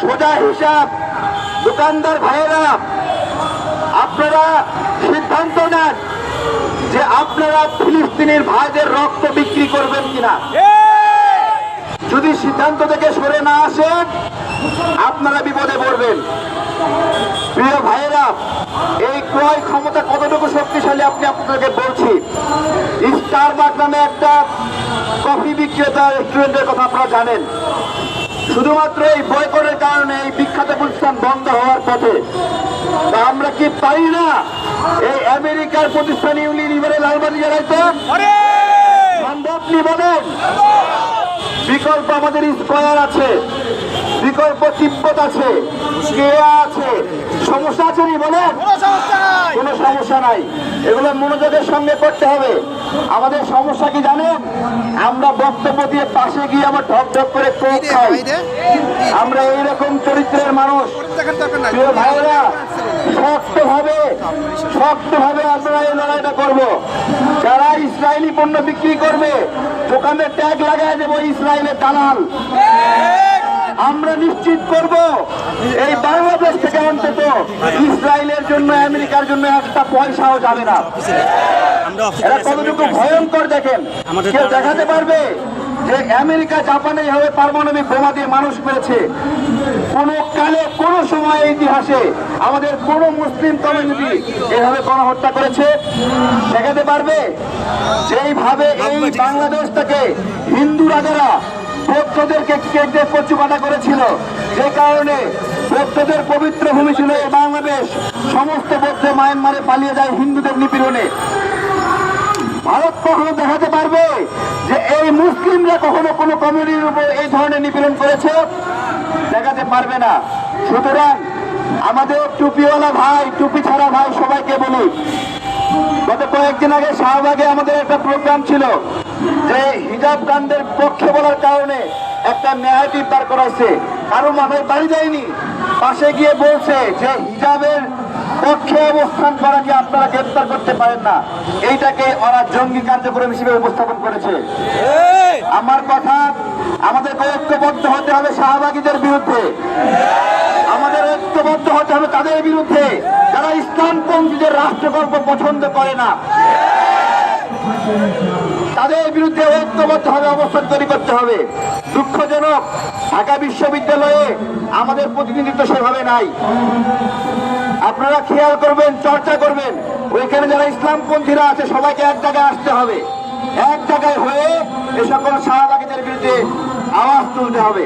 সোজা হিসাব। দোকানদার ভাইয়েরা, আপনারা সিদ্ধান্ত নেন যে আপনারা ফিলিস্তিনের ভাইদের রক্ত বিক্রি করবেন কিনা। যদি সিদ্ধান্ত থেকে সরে না আসেন, আপনারা বিপদে পড়বেন। প্রিয় ভাইয়েরা, এই ক্রয় ক্ষমতা কতটুকু শক্তিশালী আপনি আপনাদেরকে বলছি। স্টারবাক নামে একটা কফি বিক্রেতা রেস্টুরেন্টের কথা আপনারা জানেন। শুধুমাত্র এই বয়কটের কারণে এই বিখ্যাত প্রতিষ্ঠান বন্ধ হওয়ার পথে। তা আমরা কি পারি না? এই আমেরিকার প্রতিষ্ঠান ইউনিভারে লালবাতি জ্বালাইতে সম্ভব নি বলেন। বিকল্প আমাদের স্কয়ার আছে। বিকল্প তিব্বত আছে। কেয়া আছে। সমস্যা আছে নি বলেন? কোনো সমস্যা নাই। এগুলো মনোযোগের সঙ্গে করতে হবে। আমাদের সমস্যা কি জানেন? আমরা বক্তব্য দিয়ে পাশে গিয়ে আমার ঢক ঢক করে কোক খাই। আমরা এইরকম চরিত্রের মানুষ। ভাইরা শক্ত ভাবে শক্ত ভাবে আমরা এই লড়াইটা করব। যারা ইসরায়েলি পণ্য বিক্রি করবে দোকানে ট্যাগ লাগায় দেবো ইসরায়েলের দালাল। আমরা নিশ্চিত করব এই বাংলাদেশ থেকে অন্তত ইসরায়েলের জন্য আমেরিকার জন্য একটা পয়সাও যাবে না। এরা কতটুকু ভয়ঙ্কর দেখেন। কেউ দেখাতে পারবে যে আমেরিকা জাপানে এইভাবে পারমাণবিক বোমা দিয়ে মানুষ মেরেছে। কোন কালে কোন সময় ইতিহাসে আমাদের কোন মুসলিম কমিউনিটি এভাবে গণহত্যা করেছে। দেখাতে পারবে যেইভাবে এই বাংলাদেশটাকে হিন্দু রাজারা বৌদ্ধদেরকে কেটে কচুকাটা করেছিল। যে কারণে বৌদ্ধদের পবিত্র ভূমি ছিল বাংলাদেশ। সমস্ত বৌদ্ধ মায়ানমারে পালিয়ে যায় হিন্দুদের নিপীড়নে। ভারত কখনো দেখাতে পারবে যে এই মুসলিমরা কখনো কোনো কমিউনিটির উপর এই ধরনের নিপীড়ন করেছে? দেখাতে পারবে না। সুতরাং আমাদের টুপিওয়ালা ভাই, টুপি ছাড়া ভাই সবাইকে বলি গত কয়েকদিন আগে শাহবাগে আমাদের একটা প্রোগ্রাম ছিল যে হিজাব কাণ্ডের পক্ষে বলার কারণে একটা ন্যায়াটিভ দাঁড় করাইছে কারও মাথায় বাড়ি যায়নি পাশে গিয়ে বলছে যে হিজাবের পক্ষে অবস্থান করাকে আপনারা গ্রেপ্তার করতে পারেন না। এইটাকে ওরা জঙ্গি কার্যক্রম হিসেবে উপস্থাপন করেছে। আমার কথা আমাদের ঐক্যবদ্ধ হতে হবে শাহবাগীদের বিরুদ্ধে। আমাদের ঐক্যবদ্ধ হতে হবে তাদের বিরুদ্ধে। যারা ইসলামপন্থীদের রাষ্ট্রকল্প পছন্দ করে না তাদের বিরুদ্ধে ঐক্যবদ্ধ হবে অবস্থান তৈরি করতে হবে। দুঃখজনক ঢাকা বিশ্ববিদ্যালয়ে আমাদের প্রতিনিধিত্ব সেভাবে নাই। আপনারা খেয়াল করবেন, চর্চা করবেন। ওইখানে যারা ইসলামপন্থীরা আছে, সবাইকে এক জায়গায় আসতে হবে। এক জায়গায় হয়ে এ সকল শাহবাগীদের বিরুদ্ধে আওয়াজ তুলতে হবে।